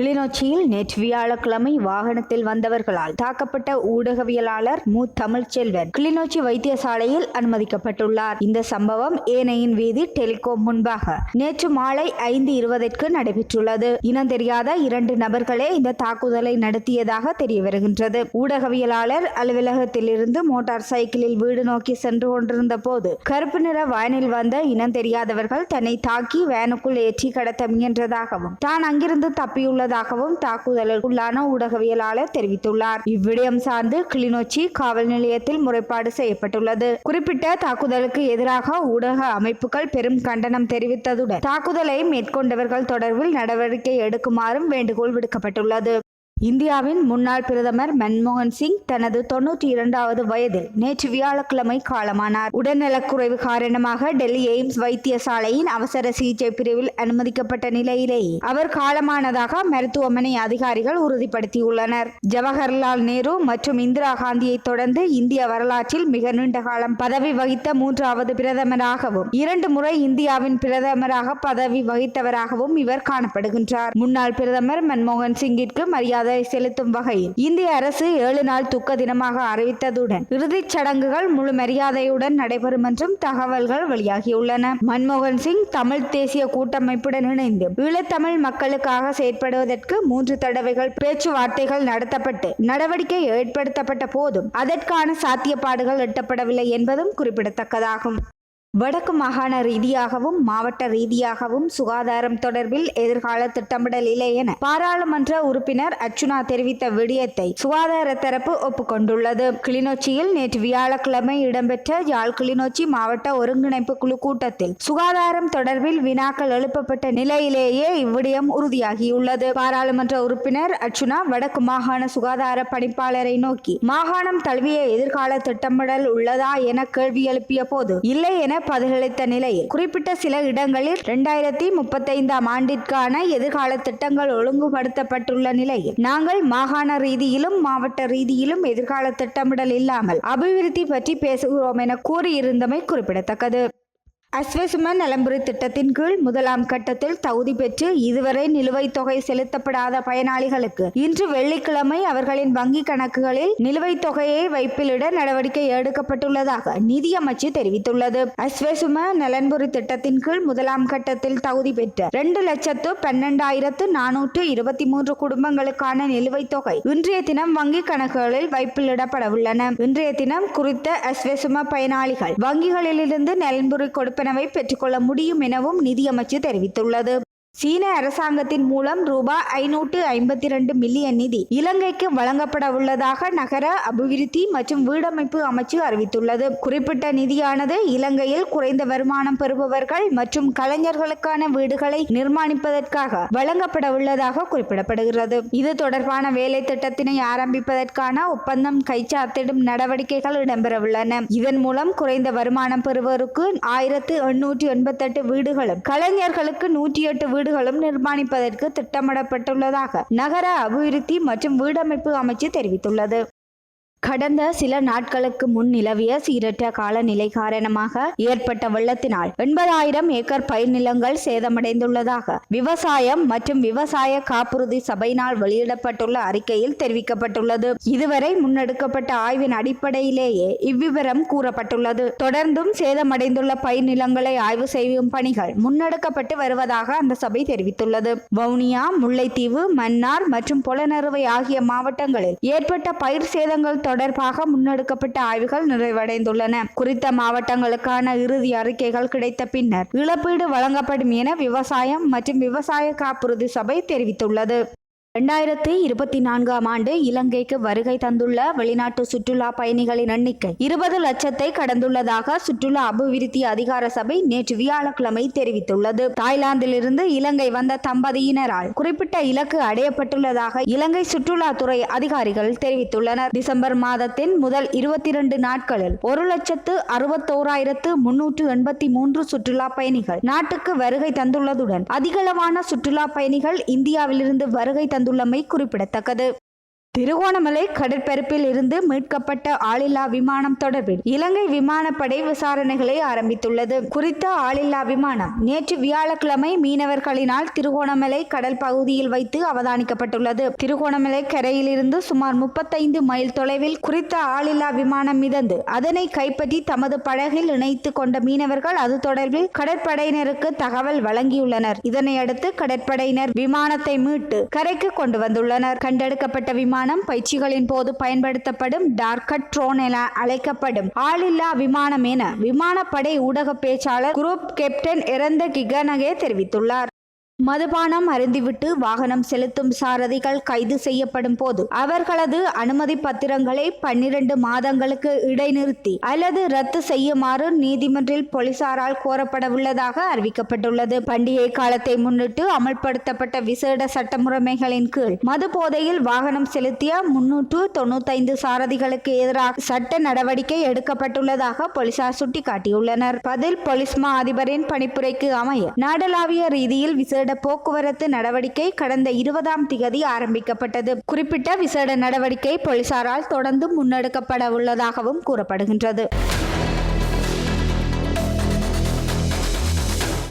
கிளிநொச்சியில் நேற்று வியாழக்கிழமை வாகனத்தில் வந்தவர்களால் தாக்கப்பட்ட ஊடகவியலாளர் மு. தமிழ்ச்செல்வன் கிளிநொச்சி வைத்தியசாலையில் அனுமதிக்கப்பட்டுள்ளார். இந்த சம்பவம் ஏனையின் வீதி டெலிகாம் முன்பாக நேற்று மாலை ஐந்து இருபதற்கு நடைபெற்றுள்ளது. இனம் தெரியாத இரண்டு நபர்களே இந்த தாக்குதலை நடத்தியதாக தெரிய வருகின்றது ஊடகவியலாளர் அலுவலகத்திலிருந்து மோட்டார் சைக்கிளில் வீடு நோக்கி சென்று கொண்டிருந்த போது கருப்பு நிற வேனில் வந்த இனம் தெரியாதவர்கள் தன்னை தாக்கி வேனுக்குள் ஏற்றி கடத்த முயன்றதாகவும் தான் அங்கிருந்து இருப்பதாகவும் தாக்குதலுக்குள்ளான ஊடகவியலாளர் தெரிவித்துள்ளார். இவ்விடயம் சார்ந்து கிளிநொச்சி காவல் நிலையத்தில் முறைப்பாடு செய்யப்பட்டுள்ளது. குறிப்பிட்ட தாக்குதலுக்கு எதிராக ஊடக அமைப்புகள் பெரும் கண்டனம் தெரிவித்ததுடன் தாக்குதலை மேற்கொண்டவர்கள் தொடர்பில் நடவடிக்கை எடுக்குமாறும் வேண்டுகோள் விடுக்கப்பட்டுள்ளது. இந்தியாவின் முன்னாள் பிரதமர் மன்மோகன் சிங் தனது தொன்னூற்றி இரண்டாவது வயதில் நேற்று வியாழக்கிழமை காலமானார். உடல்நலக்குறைவு காரணமாக டெல்லி எய்ம்ஸ் வைத்தியசாலையின் அவசர சிகிச்சை பிரிவில் அனுமதிக்கப்பட்ட நிலையிலேயே அவர் காலமானதாக மருத்துவமனை அதிகாரிகள் உறுதிப்படுத்தியுள்ளனர். ஜவஹர்லால் நேரு மற்றும் இந்திரா காந்தியை தொடர்ந்து இந்திய வரலாற்றில் மிக நீண்ட காலம் பதவி வகித்த மூன்றாவது பிரதமராகவும் இரண்டு முறை இந்தியாவின் பிரதமராக பதவி வகித்தவராகவும் இவர் காணப்படுகின்றார். முன்னாள் பிரதமர் மன்மோகன் சிங்கிற்கு மரியாதை செலுத்தும் வகையில் இந்திய அரசு ஏழு நாள் துக்க தினமாக அறிவித்ததுடன் இறுதிச் சடங்குகள் முழு மரியாதையுடன் நடைபெறும் என்றும் தகவல்கள் வெளியாகியுள்ளன. மன்மோகன் சிங் தமிழ் தேசிய கூட்டமைப்புடன் இணைந்து ஈழத்தமிழ் மக்களுக்காக செயற்படுவதற்கு மூன்று தடவைகள் பேச்சுவார்த்தைகள் நடத்தப்பட்டு நடவடிக்கை ஏற்படுத்தப்பட்ட போதும் அதற்கான சாத்தியப்பாடுகள் எட்டப்படவில்லை என்பதும் குறிப்பிடத்தக்கதாகும். வடக்கு மாகாண ரீதியாகவும் மாவட்ட ரீதியாகவும் சுகாதாரம் தொடர்பில் எதிர்கால திட்டமிடல் இல்லை என பாராளுமன்ற உறுப்பினர் அர்ச்சுனா தெரிவித்த விடயத்தை சுகாதார தரப்பு ஒப்புக்கொண்டுள்ளது. கிளிநொச்சியில் நேற்று வியாழக்கிழமை இடம்பெற்ற யாழ் கிளிநொச்சி மாவட்ட ஒருங்கிணைப்பு குழு கூட்டத்தில் சுகாதாரம் தொடர்பில் வினாக்கள் எழுப்பப்பட்ட நிலையிலேயே இவ்விடயம் உறுதியாகியுள்ளது. பாராளுமன்ற உறுப்பினர் அர்ச்சுனா வடக்கு மாகாண சுகாதார பணிப்பாளரை நோக்கி மாகாணம் தழுவிய எதிர்கால திட்டமிடல் உள்ளதா என கேள்வி எழுப்பிய போது இல்லை என பதிலளித்த நிலையில் குறிப்பிட்ட சில இடங்களில் இரண்டாயிரத்தி முப்பத்தைந்தாம் ஆண்டிற்கான எதிர்கால திட்டங்கள் ஒழுங்குபடுத்தப்பட்டுள்ள நிலையில் நாங்கள் மாகாண ரீதியிலும் மாவட்ட ரீதியிலும் எதிர்கால திட்டமிடல் இல்லாமல் அபிவிருத்தி பற்றி பேசுகிறோம் என கூறியிருந்தமை குறிப்பிடத்தக்கது. அஸ்வசும நலம்புரி திட்டத்தின் கீழ் முதலாம் கட்டத்தில் தகுதி பெற்று இதுவரை நிலுவைத் தொகை செலுத்தப்படாத பயனாளிகளுக்கு இன்று வெள்ளிக்கிழமை அவர்களின் வங்கி கணக்குகளில் நிலுவைத் தொகையை வைப்பிலிட நடவடிக்கை எடுக்கப்பட்டுள்ளதாக நிதியமைச்சு தெரிவித்துள்ளது. அஸ்வசும நலன்புரி திட்டத்தின் கீழ் முதலாம் கட்டத்தில் தகுதி பெற்ற இரண்டு லட்சத்து பன்னெண்டாயிரத்து நானூற்று இருபத்தி மூன்று குடும்பங்களுக்கான நிலுவைத் தொகை இன்றைய தினம் வங்கி கணக்குகளில் வைப்பிலிடப்பட உள்ளன இன்றைய தினம் குறித்த அஸ்வசும பயனாளிகள் வங்கிகளிலிருந்து நலன்புரி கொடுப்ப கொடுப்பனவை பெற்றுக்கொள்ள முடியும் எனவும் நிதியமைச்சு தெரிவித்துள்ளது. சீன அரசாங்கத்தின் மூலம் ரூபாய் ஐநூற்று ஐம்பத்தி ரெண்டு மில்லியன் நிதி இலங்கைக்கு வழங்கப்பட உள்ளதாக நகர அபிவிருத்தி மற்றும் வீடமைப்பு அமைச்சு அறிவித்துள்ளது. குறிப்பிட்ட நிதியானது இலங்கையில் குறைந்த வருமானம் பெறுபவர்கள் மற்றும் கலைஞர்களுக்கான வீடுகளை நிர்மாணிப்பதற்காக வழங்கப்பட உள்ளதாக குறிப்பிடப்படுகிறது. இது தொடர்பான வேலை திட்டத்தினை ஆரம்பிப்பதற்கான ஒப்பந்தம் கைச்சாத்திடும் நடவடிக்கைகள் இடம்பெறவுள்ளன. இதன் மூலம் குறைந்த வருமானம் பெறுவோருக்கு ஆயிரத்து எண்ணூற்றி எண்பத்தெட்டு வீடுகளும் கலைஞர்களுக்கு நூற்றி எட்டு வீடுகளும் நிர்மாணிப்பதற்கு திட்டமிடப்பட்டுள்ளதாக நகர அபிவிருத்தி மற்றும் வீடமைப்பு அமைச்சு தெரிவித்துள்ளது. கடந்த சில நாட்களுக்கு முன் நிலவிய சீரற்ற காலநிலை காரணமாக ஏற்பட்ட வெள்ளத்தினால் எண்பதாயிரம் ஏக்கர் பயிர் நிலங்கள் சேதமடைந்துள்ளதாக விவசாயம் மற்றும் விவசாய காப்புறுதி சபையினால் வெளியிடப்பட்டுள்ள அறிக்கையில் தெரிவிக்கப்பட்டுள்ளது. இதுவரை முன்னெடுக்கப்பட்ட ஆய்வின் அடிப்படையிலேயே இவ்விவரம் கூறப்பட்டுள்ளது. தொடர்ந்தும் சேதமடைந்துள்ள பயிர் நிலங்களை ஆய்வு செய்யும் பணிகள் முன்னெடுக்கப்பட்டு வருவதாக அந்த சபை தெரிவித்துள்ளது. வவுனியா முல்லைத்தீவு மன்னார் மற்றும் பொலனறுவை ஆகிய மாவட்டங்களில் ஏற்பட்ட பயிர் சேதங்கள் தொடர்பாக முன்னெடுக்கப்பட்ட ஆய்வுகள் நிறைவடைந்துள்ளன. குறித்த மாவட்டங்களுக்கான இறுதி அறிக்கைகள் கிடைத்த பின்னர் இழப்பீடு வழங்கப்படும் என விவசாயம் மற்றும் விவசாய காப்புறுதி சபை தெரிவித்துள்ளது. இரண்டாயிரத்தி இருபத்தி நான்காம் ஆண்டு இலங்கைக்கு வருகை தந்துள்ள வெளிநாட்டு சுற்றுலா பயணிகளின் எண்ணிக்கை இருபது லட்சத்தை கடந்துள்ளதாக சுற்றுலா அபிவிருத்தி அதிகார சபை நேற்று வியாழக்கிழமை தெரிவித்துள்ளது. தாய்லாந்திலிருந்து இலங்கை வந்த தம்பதியினரால் குறிப்பிட்ட இலக்கு அடையப்பட்டுள்ளதாக இலங்கை சுற்றுலாத்துறை அதிகாரிகள் தெரிவித்துள்ளனர். டிசம்பர் மாதத்தின் முதல் இருபத்தி இரண்டு நாட்களில் ஒரு லட்சத்து அறுபத்தோராயிரத்து முன்னூற்று எண்பத்தி மூன்று சுற்றுலா பயணிகள் நாட்டுக்கு வருகை தந்துள்ளதுடன் அதிகளவான சுற்றுலா பயணிகள் இந்தியாவிலிருந்து வருகை வந்துள்ளமை குறிப்பிடத்தக்கது. திருகோணமலை கடற்பரப்பில் இருந்து மீட்கப்பட்ட ஆளில்லா விமானம் தொடர்பில் இலங்கை விமானப்படை விசாரணைகளை ஆரம்பித்துள்ளது. குறித்த ஆளில்லா விமானம் நேற்று வியாழக்கிழமை மீனவர்களினால் திருகோணமலை கடல் பகுதியில் வைத்து அவதானிக்கப்பட்டுள்ளது. திருகோணமலை கரையிலிருந்து சுமார் முப்பத்தைந்து மைல் தொலைவில் குறித்த ஆளில்லா விமானம் மிதந்து அதனை கைப்பற்றி தமது படகில் இணைத்து கொண்ட மீனவர்கள் அது தொடர்பில் கடற்படையினருக்கு தகவல் வழங்கியுள்ளனர். இதனையடுத்து கடற்படையினர் விமானத்தை மீட்டு கரைக்கு கொண்டு வந்துள்ளனர். கண்டெடுக்கப்பட்ட விமானம் பயிற்சிகளின் போது பயன்படுத்தப்படும் டார்கட் ட்ரோன் என அழைக்கப்படும் ஆளில்லா விமானம் என விமானப்படை ஊடக பேச்சாளர் குரூப் கேப்டன் இறந்த கிகனகே தெரிவித்துள்ளார். மதுபானம் அருந்திவிட்டு வாகனம் செலுத்தும் சாரதிகள் கைது செய்யப்படும் போது அவர்களது அனுமதி பத்திரங்களை பன்னிரண்டு மாதங்களுக்கு இடைநிறுத்தி அல்லது ரத்து செய்யுமாறு நீதிமன்றில் போலீசாரால் கோரப்படவுள்ளதாக அறிவிக்கப்பட்டுள்ளது. பண்டிகை காலத்தை முன்னிட்டு அமல்படுத்தப்பட்ட விசேட சட்டமுறைமைகளின் கீழ் மது போதையில் வாகனம் செலுத்திய முன்னூற்று தொண்ணூத்தைந்து சாரதிகளுக்கு எதிராக சட்ட நடவடிக்கை எடுக்கப்பட்டுள்ளதாக போலீசார் சுட்டிக்காட்டியுள்ளனர். பதில் போலீஸ் மா அதிபரின் பணிப்புரைக்கு அமைய நாடளாவிய ரீதியில் விசேட போக்குவரத்து நடவடிக்கை கடந்த இருபதாம் திகதி ஆரம்பிக்கப்பட்டது. குறிப்பிட்ட விசேட நடவடிக்கை போலீசாரால் தொடர்ந்து முன்னெடுக்கப்பட உள்ளதாகவும் கூறப்படுகின்றது.